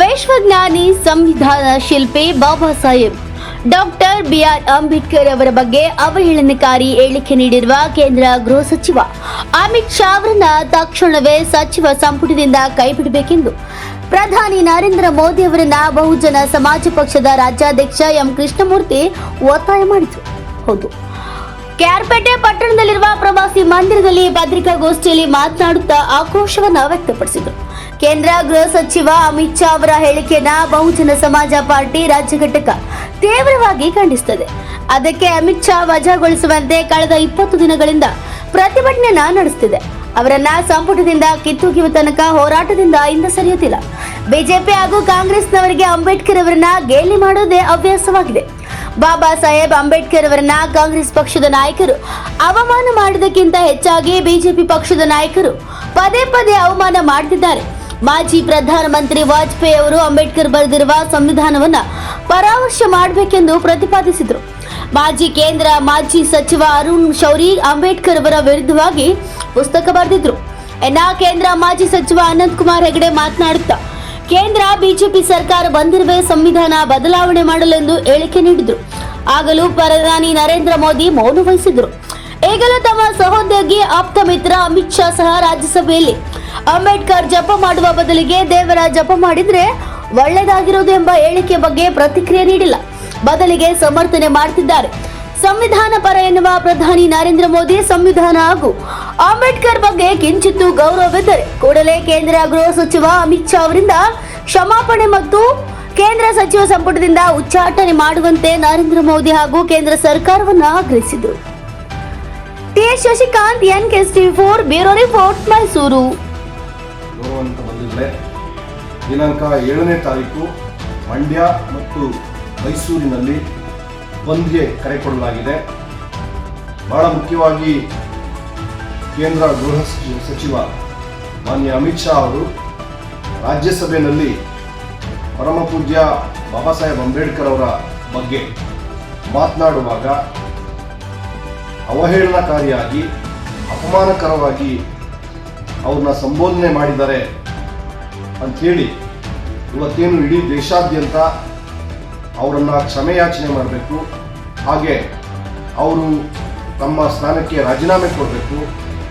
ವಿಶ್ವಜ್ಞಾನಿ ಸಂವಿಧಾನ ಶಿಲ್ಪಿ Baba Saheb, doctor B R Ambedkar ಅವರ ಬಗ್ಗೆ ಅವಹೇಳನಕಾರಿ ಹೇಳಿಕೆ ನೀಡಿರುವ ಕೇಂದ್ರ ಗೃಹ ಸಚಿವ ಅಮಿತ್ ಶಾ ಅವರನ್ನ ತಕ್ಷಣವೇ ಸಚಿವ ಸಂಪುಟದಿಂದ ಕೈಬಿಡಬೇಕೆಂದು ಪ್ರಧಾನಿ ನರೇಂದ್ರ ಮೋದಿ ಅವರನ್ನ ಬಹುಜನ ಸಮಾಜ ಪಕ್ಷದ ರಾಜ್ಯಾಧ್ಯಕ್ಷ ಎಂ ಕೃಷ್ಣಮೂರ್ತಿ ಒತ್ತಾಯ ಮಾಡಿದರು. ಹೌದು. ಕ್ಯಾರ್ಪೇಟೆ ಪಟ್ಟಣದಲ್ಲಿರುವ ಪ್ರವಾಸಿ ಮಂದಿರದಲ್ಲಿ ಪತ್ರಿಕಾಗೋಷ್ಠಿಯಲ್ಲಿ ಮಾತನಾಡುತ್ತಾ ಆಕ್ರೋಶವನ್ನು ವ್ಯಕ್ತಪಡಿಸಿದರು. ಕೇಂದ್ರ ಗೃಹ ಸಚಿವ ಅಮಿತ್ ಶಾ ಅವರ ಹೇಳಿಕೆಯನ್ನ ಬಹುಜನ ಸಮಾಜ ಪಾರ್ಟಿ ರಾಜ್ಯ ಘಟಕ ತೀವ್ರವಾಗಿ ಖಂಡಿಸುತ್ತದೆ. ಅದಕ್ಕೆ ಅಮಿತ್ ಶಾ ವಜಾಗೊಳಿಸುವಂತೆ ಕಳೆದ ಇಪ್ಪತ್ತು ದಿನಗಳಿಂದ ಪ್ರತಿಭಟನೆಯನ್ನ ನಡೆಸುತ್ತಿದೆ. ಅವರನ್ನ ಸಂಪುಟದಿಂದ ಕಿತ್ತೂಗಿಯುವ ತನಕ ಹೋರಾಟದಿಂದ ಹಿಂದೆ ಸರಿಯುತ್ತಿಲ್ಲ. ಬಿಜೆಪಿ ಹಾಗೂ ಕಾಂಗ್ರೆಸ್ನವರಿಗೆ ಅಂಬೇಡ್ಕರ್ ಅವರನ್ನ ಗೇಲಿ ಮಾಡೋದೇ ಹವ್ಯಾಸವಾಗಿದೆ. ಬಾಬಾ ಸಾಹೇಬ್ ಅಂಬೇಡ್ಕರ್ ಅವರನ್ನ ಕಾಂಗ್ರೆಸ್ ಪಕ್ಷದ ನಾಯಕರು ಅವಮಾನ ಮಾಡಿದಕ್ಕಿಂತ ಹೆಚ್ಚಾಗಿ ಬಿಜೆಪಿ ಪಕ್ಷದ ನಾಯಕರು ಪದೇ ಪದೇ ಅವಮಾನ ಮಾಡುತ್ತಿದ್ದಾರೆ ಮಾಜಿ ಪ್ರಧಾನಮಂತ್ರಿ ವಾಜಪೇಯಿ ಅವರು ಅಂಬೇಡ್ಕರ್ ಬರೆದಿರುವ ಸಂವಿಧಾನವನ್ನ ಪರಾಮರ್ಶೆ ಮಾಡಬೇಕೆಂದು ಪ್ರತಿಪಾದಿಸಿದರು. ಮಾಜಿ ಕೇಂದ್ರ ಮಾಜಿ ಸಚಿವ ಅರುಣ್ ಶೌರಿ ಅಂಬೇಡ್ಕರ್ ಅವರ ವಿರುದ್ಧವಾಗಿ ಪುಸ್ತಕ ಬರೆದಿದ್ರು. ಎನ್ನ ಕೇಂದ್ರ ಮಾಜಿ ಸಚಿವ ಅನಂತ್ ಕುಮಾರ್ ಹೆಗಡೆ ಮಾತನಾಡುತ್ತಾ ಕೇಂದ್ರ ಬಿಜೆಪಿ ಸರ್ಕಾರ ಬಂದಿರುವೆ, ಸಂವಿಧಾನ ಬದಲಾವಣೆ ಮಾಡಲೆಂದು ಹೇಳಿಕೆ ನೀಡಿದ್ರು. ಆಗಲೂ ಪ್ರಧಾನಿ ನರೇಂದ್ರ ಮೋದಿ ಮೌನ ವಹಿಸಿದ್ರು. ಈಗಲೂ ತಮ್ಮ ಸಹೋದ್ಯೋಗಿ ಆಪ್ತ ಮಿತ್ರ ಅಮಿತ್ ಶಾ ಸಹ ರಾಜ್ಯಸಭೆಯಲ್ಲಿ. ಅಂಬೇಡ್ಕರ್ ಜಪ ಮಾಡುವ ಬದಲಿಗೆ ದೇವರ ಜಪ ಮಾಡಿದ್ರೆ ಒಳ್ಳೆಯದಾಗಿರೋದು ಎಂಬ ಹೇಳಿಕೆ ಬಗ್ಗೆ ಪ್ರತಿಕ್ರಿಯೆ ನೀಡಿಲ್ಲ. ಬದಲಿಗೆ ಸಮರ್ಥನೆ ಮಾಡ್ತಿದ್ದಾರೆ. ಸಂವಿಧಾನ ಪರ ಎನ್ನುವ ಪ್ರಧಾನಿ ನರೇಂದ್ರ ಮೋದಿ ಸಂವಿಧಾನ ಹಾಗೂ ಅಂಬೇಡ್ಕರ್ ಬಗ್ಗೆ ಕಿಂಚಿತ್ತು ಗೌರವವಿದ್ದರೆ ಕೂಡಲೇ ಕೇಂದ್ರ ಗೃಹ ಸಚಿವ ಅಮಿತ್ ಶಾ ಅವರಿಂದ ಕ್ಷಮಾಪಣೆ ಮತ್ತು ಕೇಂದ್ರ ಸಚಿವ ಸಂಪುಟದಿಂದ ಉಚ್ಚಾಟನೆ ಮಾಡುವಂತೆ ನರೇಂದ್ರ ಮೋದಿ ಹಾಗೂ ಕೇಂದ್ರ ಸರ್ಕಾರವನ್ನು ಆಗ್ರಹಿಸಿದರು. T S Shashikant, N K four, bureau report, Mysuru. ದಿನಾಂಕ ಏಳನೇ ತಾರೀಕು ಮಂಡ್ಯ ಮತ್ತು ಮೈಸೂರಿನಲ್ಲಿ ಬಂದ್ಗೆ ಕರೆ ಕೊಡಲಾಗಿದೆ. ಬಹಳ ಮುಖ್ಯವಾಗಿ ಕೇಂದ್ರ ಗೃಹ ಸಚಿ- ಸಚಿವ ಮಾನ್ಯ ಅಮಿತ್ ಶಾ ಅವರು ರಾಜ್ಯಸಭೆಯಲ್ಲಿ ಪರಮ ಪೂಜ್ಯ ಬಾಬಾ ಸಾಹೇಬ್ ಅಂಬೇಡ್ಕರ್ ಅವರ ಬಗ್ಗೆ ಮಾತನಾಡುವಾಗ ಅವಹೇಳನಕಾರಿಯಾಗಿ, ಅಪಮಾನಕರವಾಗಿ ಅವ್ರನ್ನ ಸಂಬೋಧನೆ ಮಾಡಿದ್ದಾರೆ ಅಂಥೇಳಿ ಇವತ್ತೇನು ಇಡೀ ದೇಶಾದ್ಯಂತ ಅವರನ್ನು ಕ್ಷಮೆಯಾಚನೆ ಮಾಡಬೇಕು ಹಾಗೆ ಅವರು ತಮ್ಮ ಸ್ಥಾನಕ್ಕೆ ರಾಜೀನಾಮೆ ಕೊಡಬೇಕು,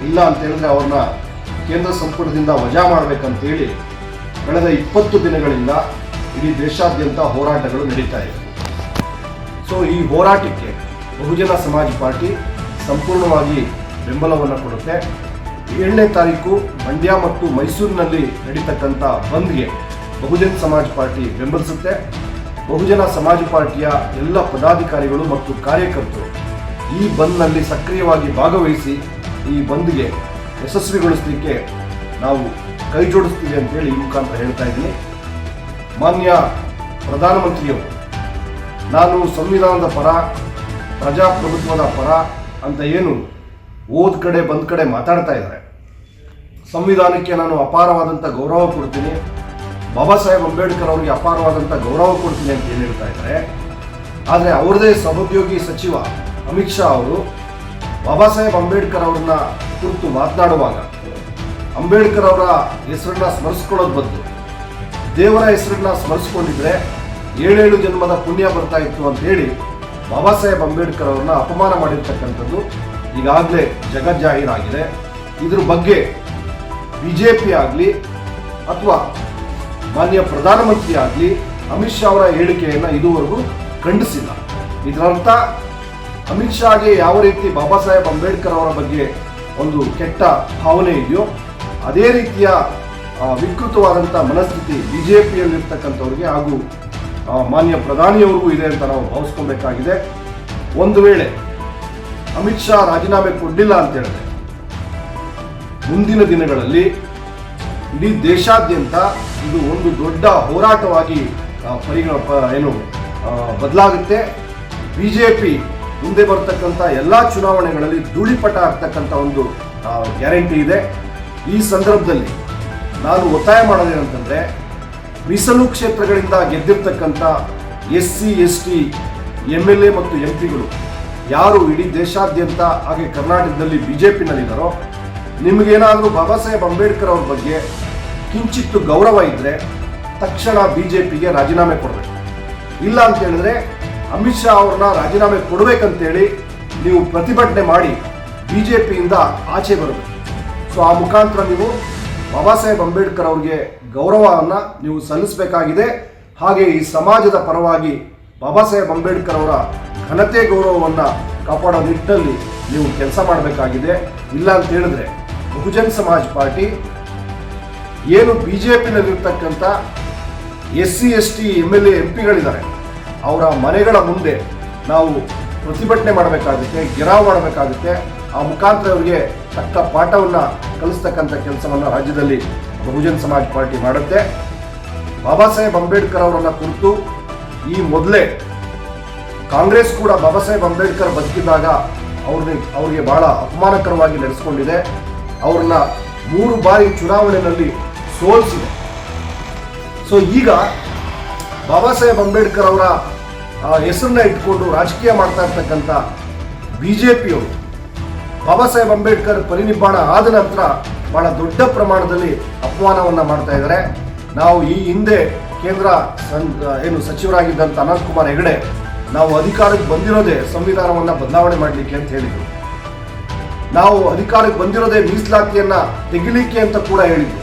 ಇಲ್ಲ ಅಂತ ಹೇಳಿದ್ರೆ ಅವ್ರನ್ನ ಕೇಂದ್ರ ಸಂಪುಟದಿಂದ ವಜಾ ಮಾಡಬೇಕಂತೇಳಿ ಕಳೆದ ಇಪ್ಪತ್ತು ದಿನಗಳಿಂದ ಇಡೀ ದೇಶಾದ್ಯಂತ ಹೋರಾಟಗಳು ನಡೀತಾ ಇವೆ ಸೊ ಈ ಹೋರಾಟಕ್ಕೆ ಬಹುಜನ ಸಮಾಜ್ ಪಾರ್ಟಿ ಸಂಪೂರ್ಣವಾಗಿ ಬೆಂಬಲವನ್ನು ಕೊಡುತ್ತೆ. ಏಳನೇ ತಾರೀಕು ಮಂಡ್ಯ ಮತ್ತು ಮೈಸೂರಿನಲ್ಲಿ ನಡೀತಕ್ಕಂಥ ಬಂದ್ಗೆ ಬಹುಜನ ಸಮಾಜ್ ಪಾರ್ಟಿ ಬೆಂಬಲಿಸುತ್ತೆ. ಬಹುಜನ ಸಮಾಜ ಪಾರ್ಟಿಯ ಎಲ್ಲ ಪದಾಧಿಕಾರಿಗಳು ಮತ್ತು ಕಾರ್ಯಕರ್ತರು ಈ ಬಂದ್ನಲ್ಲಿ ಸಕ್ರಿಯವಾಗಿ ಭಾಗವಹಿಸಿ ಈ ಬಂದ್ಗೆ ಯಶಸ್ವಿಗೊಳಿಸಲಿಕ್ಕೆ ನಾವು ಕೈ ಜೋಡಿಸ್ತೀವಿ ಅಂತೇಳಿ ಈ ಮುಖಾಂತರ ಹೇಳ್ತಾ ಇದ್ದೀನಿ. ಮಾನ್ಯ ಪ್ರಧಾನಮಂತ್ರಿಯವರು, ನಾನು ಸಂವಿಧಾನದ ಪರ, ಪ್ರಜಾಪ್ರಭುತ್ವದ ಪರ ಅಂತ ಏನು ಓದ್ ಕಡೆ ಬಂದ್ ಕಡೆ ಮಾತಾಡ್ತಾ ಇದ್ದಾರೆ. ಸಂವಿಧಾನಕ್ಕೆ ನಾನು ಅಪಾರವಾದಂಥ ಗೌರವ ಕೊಡ್ತೀನಿ. ಬಾಬಾ ಸಾಹೇಬ್ ಅಂಬೇಡ್ಕರ್ ಅವರಿಗೆ ಅಪಾರವಾದಂಥ ಗೌರವ ಕೊಡ್ತೀನಿ ಅಂತ ಏನು ಹೇಳ್ತಾ ಇದ್ದಾರೆ? ಆದರೆ ಅವ್ರದೇ ಸಹೋದ್ಯೋಗಿ ಸಚಿವ ಅಮಿತ್ ಶಾ ಅವರು ಬಾಬಾ ಸಾಹೇಬ್ ಅಂಬೇಡ್ಕರ್ ಅವ್ರನ್ನ ಕುರಿತು ಮಾತನಾಡುವಾಗ ಅಂಬೇಡ್ಕರ್ ಅವರ ಹೆಸರನ್ನ ಸ್ಮರಿಸ್ಕೊಳ್ಳೋದು ಬದಲು. ದೇವರ ಹೆಸರನ್ನ ಸ್ಮರಿಸ್ಕೊಂಡಿದ್ರೆ ಏಳೇಳು ಜನ್ಮದ ಪುಣ್ಯ ಬರ್ತಾ ಇತ್ತು ಅಂತ ಹೇಳಿ ಬಾಬಾ ಸಾಹೇಬ್ ಅಂಬೇಡ್ಕರ್ ಅವ್ರನ್ನ ಅಪಮಾನ ಮಾಡಿರ್ತಕ್ಕಂಥದ್ದು ಈಗಾಗಲೇ ಜಗಜ್ಜಾಹೀರಾಗಿದೆ ಇದ್ರ ಬಗ್ಗೆ ಬಿ ಜೆ ಪಿ ಆಗಲಿ ಅಥವಾ ಮಾನ್ಯ ಪ್ರಧಾನಮಂತ್ರಿ ಆಗಲಿ ಅಮಿತ್ ಶಾ ಅವರ ಹೇಳಿಕೆಯನ್ನು ಇದುವರೆಗೂ ಖಂಡಿಸಿಲ್ಲ. ಇದರರ್ಥ ಅಮಿತ್ ಶಾಗೆ ಯಾವ ರೀತಿ ಬಾಬಾ ಸಾಹೇಬ್ ಅಂಬೇಡ್ಕರ್ ಅವರ ಬಗ್ಗೆ ಒಂದು ಕೆಟ್ಟ ಭಾವನೆ ಇದೆಯೋ, ಅದೇ ರೀತಿಯ ವಿಕೃತವಾದಂಥ ಮನಸ್ಥಿತಿ ಬಿ ಜೆ ಪಿಯಲ್ಲಿರ್ತಕ್ಕಂಥವ್ರಿಗೆ ಹಾಗೂ ಮಾನ್ಯ ಪ್ರಧಾನಿಯವರಿಗೂ ಇದೆ ಅಂತ ನಾವು ಭಾವಿಸ್ಕೊಬೇಕಾಗಿದೆ ಒಂದು ವೇಳೆ ಅಮಿತ್ ಶಾ ರಾಜೀನಾಮೆ ಕೊಡಲಿಲ್ಲ ಅಂತ ಹೇಳಿದ್ರೆ, ಮುಂದಿನ ದಿನಗಳಲ್ಲಿ ಇಡೀ ದೇಶಾದ್ಯಂತ ಇದು ಒಂದು ದೊಡ್ಡ ಹೋರಾಟವಾಗಿ ಪರಿಗ ಏನು ಬದಲಾಗುತ್ತೆ. ಬಿ ಜೆ ಪಿ ಮುಂದೆ ಬರ್ತಕ್ಕಂಥ ಎಲ್ಲ ಚುನಾವಣೆಗಳಲ್ಲಿ ಧೂಳಿಪಟ ಆಗ್ತಕ್ಕಂಥ ಒಂದು ಗ್ಯಾರಂಟಿ ಇದೆ. ಈ ಸಂದರ್ಭದಲ್ಲಿ ನಾನು ಒತ್ತಾಯ ಮಾಡೋದೇನಂತಂದರೆ, ಮೀಸಲು ಕ್ಷೇತ್ರಗಳಿಂದ ಗೆದ್ದಿರ್ತಕ್ಕಂಥ S C S T M L A ಮತ್ತು ಎಂ ಪಿಗಳು ಯಾರು ಇಡೀ ದೇಶಾದ್ಯಂತ, ಹಾಗೆ ಕರ್ನಾಟಕದಲ್ಲಿ ಬಿ ಜೆ ಪಿನಲ್ಲಿದ್ದಾರೋ ನಿಮಗೇನಾದರೂ ಬಾಬಾ ಸಾಹೇಬ್ ಅಂಬೇಡ್ಕರ್ ಅವ್ರ ಬಗ್ಗೆ ಕಿಂಚಿತ್ತು ಗೌರವ ಇದ್ದರೆ ತಕ್ಷಣ ಬಿಜೆಪಿಗೆ ರಾಜೀನಾಮೆ ಕೊಡಬೇಕು. ಇಲ್ಲ ಅಂತ ಹೇಳಿದ್ರೆ ಅಮಿತ್ ಶಾ ಅವ್ರನ್ನ ರಾಜೀನಾಮೆ ಕೊಡಬೇಕಂತೇಳಿ ನೀವು ಪ್ರತಿಭಟನೆ ಮಾಡಿ ಬಿಜೆಪಿಯಿಂದ ಆಚೆ ಬರಬೇಕು. ಸೊ ಆ ಮುಖಾಂತರ ನೀವು ಬಾಬಾ ಸಾಹೇಬ್ ಅಂಬೇಡ್ಕರ್ ಅವ್ರಿಗೆ ಗೌರವವನ್ನು ನೀವು ಸಲ್ಲಿಸಬೇಕಾಗಿದೆ. ಹಾಗೆ ಈ ಸಮಾಜದ ಪರವಾಗಿ ಬಾಬಾ ಸಾಹೇಬ್ ಅಂಬೇಡ್ಕರ್ ಅವರ ಘನತೆ ಗೌರವವನ್ನು ಕಾಪಾಡೋ ನಿಟ್ಟಿನಲ್ಲಿ ನೀವು ಕೆಲಸ ಮಾಡಬೇಕಾಗಿದೆ. ಇಲ್ಲ ಅಂತ ಹೇಳಿದ್ರೆ ಬಹುಜನ್ ಸಮಾಜ್ ಪಾರ್ಟಿ ಏನು B J ಪಿನಲ್ಲಿರ್ತಕ್ಕಂಥ S C S T M L A, M ಪಿಗಳಿದ್ದಾರೆ, ಅವರ ಮನೆಗಳ ಮುಂದೆ ನಾವು ಪ್ರತಿಭಟನೆ ಮಾಡಬೇಕಾಗುತ್ತೆ, ಗಿರಾವ್ ಮಾಡಬೇಕಾಗುತ್ತೆ. ಆ ಮುಖಾಂತರ ಅವರಿಗೆ ತಕ್ಕ ಪಾಠವನ್ನು ಕಲಿಸ್ತಕ್ಕಂಥ ಕೆಲಸವನ್ನು ರಾಜ್ಯದಲ್ಲಿ ಬಹುಜನ್ ಸಮಾಜ್ ಪಾರ್ಟಿ ಮಾಡುತ್ತೆ. ಬಾಬಾ ಸಾಹೇಬ್ ಅಂಬೇಡ್ಕರ್ ಅವರನ್ನು ಕುರಿತು ಈ ಮೊದಲೇ ಕಾಂಗ್ರೆಸ್ ಕೂಡ ಬಾಬಾ ಸಾಹೇಬ್ ಅಂಬೇಡ್ಕರ್ ಬದುಕಿದ್ದಾಗ ಅವ್ರಿಗೆ ಅವರಿಗೆ ಬಹಳ ಅಪಮಾನಕರವಾಗಿ ನಡೆಸ್ಕೊಂಡಿದೆ. ಅವ್ರನ್ನ ಮೂರು ಬಾರಿ ಚುನಾವಣೆಯಲ್ಲಿ ಸೋಲಿಸಿದೆ. ಸೊ ಈಗ ಬಾಬಾ ಸಾಹೇಬ್ ಅಂಬೇಡ್ಕರ್ ಅವರ ಹೆಸರನ್ನ ಇಟ್ಕೊಂಡು ರಾಜಕೀಯ ಮಾಡ್ತಾ ಇರ್ತಕ್ಕಂಥ ಬಿ ಜೆ ಪಿಯವರು ಬಾಬಾ ಸಾಹೇಬ್ ಅಂಬೇಡ್ಕರ್ ಪರಿನಿಬ್ಬಾಣ ಆದ ನಂತರ ಬಹಳ ದೊಡ್ಡ ಪ್ರಮಾಣದಲ್ಲಿ ಅಪಮಾನವನ್ನ ಮಾಡ್ತಾ ಇದ್ದಾರೆ. ನಾವು ಈ ಹಿಂದೆ ಕೇಂದ್ರ ಏನು ಸಚಿವರಾಗಿದ್ದಂಥ ಅನಂತ್ ಕುಮಾರ್ ಹೆಗಡೆ, ನಾವು ಅಧಿಕಾರಕ್ಕೆ ಬಂದಿರೋದೇ ಸಂವಿಧಾನವನ್ನ ಬದಲಾವಣೆ ಮಾಡಲಿಕ್ಕೆ ಅಂತ ಹೇಳಿದ್ರು. ನಾವು ಅಧಿಕಾರಕ್ಕೆ ಬಂದಿರೋದೇ ಮೀಸಲಾತಿಯನ್ನ ತೆಗಿಲಿಕ್ಕೆ ಅಂತ ಕೂಡ ಹೇಳಿದ್ರು.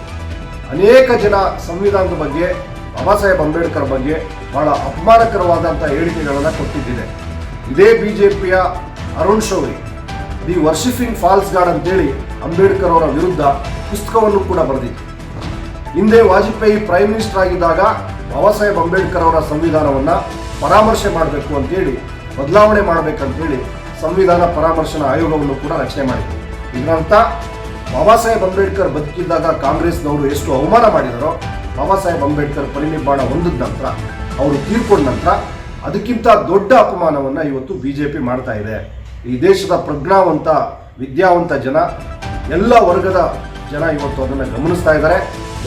ಅನೇಕ ಜನ ಸಂವಿಧಾನದ ಬಗ್ಗೆ, ಬಾಬಾ ಸಾಹೇಬ್ ಅಂಬೇಡ್ಕರ್ ಬಗ್ಗೆ ಬಹಳ ಅಪಮಾನಕರವಾದಂಥ ಹೇಳಿಕೆಗಳನ್ನು ಕೊಟ್ಟಿದ್ದಿದೆ. ಇದೇ ಬಿಜೆಪಿಯ Arun Shourie, the worshipping false guard ಅಂತೇಳಿ ಅಂಬೇಡ್ಕರ್ ಅವರ ವಿರುದ್ಧ ಪುಸ್ತಕವನ್ನು ಕೂಡ ಬರೆದಿತ್ತು. ಹಿಂದೆ ವಾಜಪೇಯಿ ಪ್ರೈಮ್ ಮಿನಿಸ್ಟರ್ ಆಗಿದ್ದಾಗ ಬಾಬಾ ಸಾಹೇಬ್ ಅಂಬೇಡ್ಕರ್ ಅವರ ಸಂವಿಧಾನವನ್ನ ಪರಾಮರ್ಶೆ ಮಾಡಬೇಕು ಅಂತೇಳಿ, ಬದಲಾವಣೆ ಮಾಡಬೇಕಂತೇಳಿ ಸಂವಿಧಾನ ಪರಾಮರ್ಶನ ಆಯೋಗವನ್ನು ಕೂಡ ರಚನೆ ಮಾಡಿತ್ತು ಇದರರ್ಥ ಬಾಬಾ ಸಾಹೇಬ್ ಅಂಬೇಡ್ಕರ್ ಬದುಕಿದ್ದಾಗ ಕಾಂಗ್ರೆಸ್ನವರು ಎಷ್ಟು ಅವಮಾನ ಮಾಡಿದರೋ ಬಾಬಾ ಸಾಹೇಬ್ ಅಂಬೇಡ್ಕರ್ ಪರಿನಿಬ್ಬಾಣ ಹೊಂದಿದ ನಂತರ, ಅವರು ತೀರ್ಕೊಂಡ ನಂತರ ಅದಕ್ಕಿಂತ ದೊಡ್ಡ ಅಪಮಾನವನ್ನು ಇವತ್ತು ಬಿಜೆಪಿ ಮಾಡ್ತಾ ಇದೆ. ಈ ದೇಶದ ಪ್ರಜ್ಞಾವಂತ, ವಿದ್ಯಾವಂತ ಜನ, ಎಲ್ಲ ವರ್ಗದ ಜನ ಇವತ್ತು ಅದನ್ನು ಗಮನಿಸ್ತಾ ಇದ್ದಾರೆ.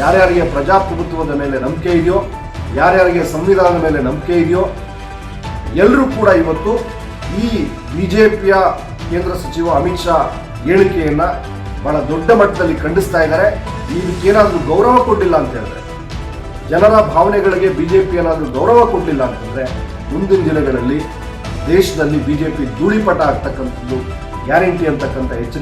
ಯಾರ್ಯಾರಿಗೆ ಪ್ರಜಾಪ್ರಭುತ್ವದ ಮೇಲೆ ನಂಬಿಕೆ ಇದೆಯೋ, ಯಾರ್ಯಾರಿಗೆ ಸಂವಿಧಾನದ ಮೇಲೆ ನಂಬಿಕೆ ಇದೆಯೋ ಎಲ್ಲರೂ ಕೂಡ ಇವತ್ತು ಈ ಬಿಜೆಪಿಯ ಕೇಂದ್ರ ಸಚಿವ ಅಮಿತ್ ಶಾ ಹೇಳಿಕೆಯನ್ನ ಬಹಳ ದೊಡ್ಡ ಮಟ್ಟದಲ್ಲಿ ಖಂಡಿಸ್ತಾ ಇದ್ದಾರೆ. ಇದಕ್ಕೇನಾದ್ರೂ ಗೌರವ ಕೊಟ್ಟಿಲ್ಲ ಅಂತ ಹೇಳಿದ್ರೆ, ಜನರ ಭಾವನೆಗಳಿಗೆ ಬಿ ಜೆ ಪಿ ಏನಾದರೂ ಗೌರವ ಕೊಡಲಿಲ್ಲ ಅಂತಂದರೆ ಮುಂದಿನ ದಿನಗಳಲ್ಲಿ ದೇಶದಲ್ಲಿ ಬಿ ಜೆ ಪಿ ಧೂಳಿಪಟ ಆಗ್ತಕ್ಕಂಥದ್ದು ಗ್ಯಾರಂಟಿ ಅಂತಕ್ಕಂಥ ಎಚ್ಚರಿಕೆ